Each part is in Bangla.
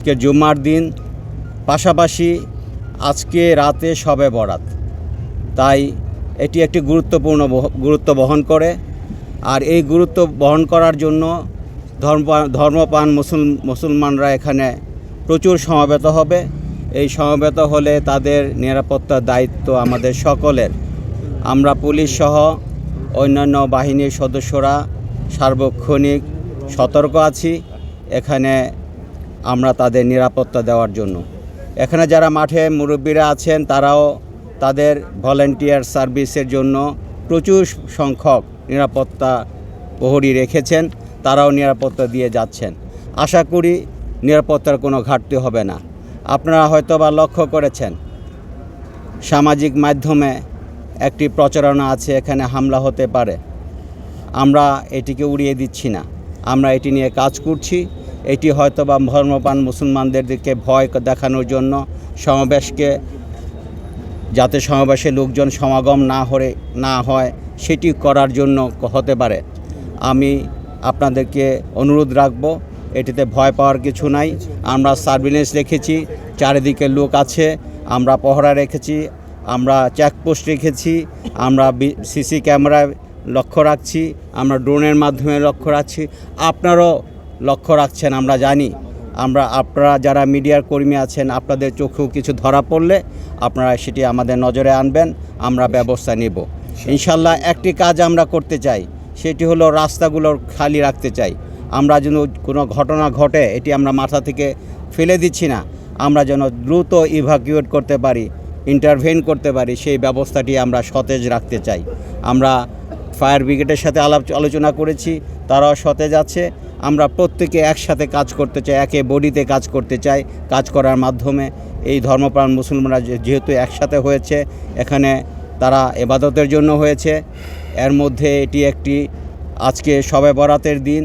আজকে জুম্মার দিন, পাশাপাশি আজকে রাতে সবে বরাত। তাই এটি একটি গুরুত্বপূর্ণ গুরুত্ব বহন করে। আর এই গুরুত্ব বহন করার জন্য ধর্ম ধর্মপান মুসল, মুসলমানরা এখানে প্রচুর সমবেত হবে। এই সমবেত হলে তাদের নিরাপত্তার দায়িত্ব আমাদের সকলের। আমরা পুলিশ সহ অন্যান্য বাহিনীর সদস্যরা সার্বক্ষণিক সতর্ক আছি। এখানে আমরা তাদের নিরাপত্তা দেওয়ার জন্য। এখানে যারা মাঠে মুরব্বীরা আছেন, তারাও তাদের ভলেন্টিয়ার সার্ভিসের জন্য প্রচুর সংখ্যক নিরাপত্তা প্রহরী রেখেছেন, তারাও নিরাপত্তা দিয়ে যাচ্ছেন। আশা করি নিরাপত্তার কোনো ঘাটতি হবে না। আপনারা হয়তো বা লক্ষ্য করেছেন, সামাজিক মাধ্যমে একটি প্রচারণা আছে, এখানে হামলা হতে পারে। আমরা এটিকে উড়িয়ে দিচ্ছি না। আমরা এটি নিয়ে কাজ করছি। এটি হয়তো বা ধর্মপান মুসলমানদেরকে ভয় দেখানোর জন্য সমাবেশকে, যাতে সমাবেশে লোকজন সমাগম না হরে, না হয়, সেটি করার জন্য হতে পারে। আমি আপনাদেরকে অনুরোধ রাখব, এটিতে ভয় পাওয়ার কিছু নাই। আমরা সার্ভিলেন্স রেখেছি, চারিদিকে লোক আছে, আমরা পহরা রেখেছি, আমরা চেকপোস্ট রেখেছি, আমরা সিসি ক্যামেরায় লক্ষ্য রাখছি, আমরা ড্রোনের মাধ্যমে লক্ষ্য রাখছি। আপনারাও লক্ষ্য রাখছেন, আমরা জানি। আমরা, আপনারা যারা মিডিয়ার কর্মী আছেন, আপনাদের চোখেও কিছু ধরা পড়লে আপনারা সেটি আমাদের নজরে আনবেন, আমরা ব্যবস্থা নেব। ইনশাল্লাহ একটি কাজ আমরা করতে চাই, সেটি হলো রাস্তাগুলোর খালি রাখতে চাই। আমরা যেন কোনো ঘটনা ঘটে, এটি আমরা মাথা থেকে ফেলে দিচ্ছি না। আমরা যেন দ্রুত ইভাকিউয়েট করতে পারি ইন্টারভেন করতে পারি, সেই ব্যবস্থাটি আমরা সতেজ রাখতে চাই। আমরা ফায়ার ব্রিগেডের সাথে আলাপ, আলোচনা করেছি, তারাও সতেজ আছে। আমরা প্রত্যেকে একসাথে কাজ করতে চাই, একে বডিতে কাজ করতে চাই, কাজ করার মাধ্যমে। এই ধর্মপ্রাণ মুসলমানরা যেহেতু একসাথে হয়েছে, এখানে তারা এবাদতের জন্য হয়েছে। এর মধ্যে এটি একটি আজকে সবে বরাতের দিন।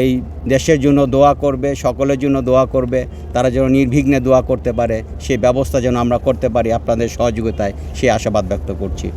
এই দেশের জন্য দোয়া করবে, সকলের জন্য দোয়া করবে। তারা যেন নির্বিঘ্নে দোয়া করতে পারে সেই ব্যবস্থা যেন আমরা করতে পারি আপনাদের সহযোগিতায় সেই আশাবাদ ব্যক্ত করছি।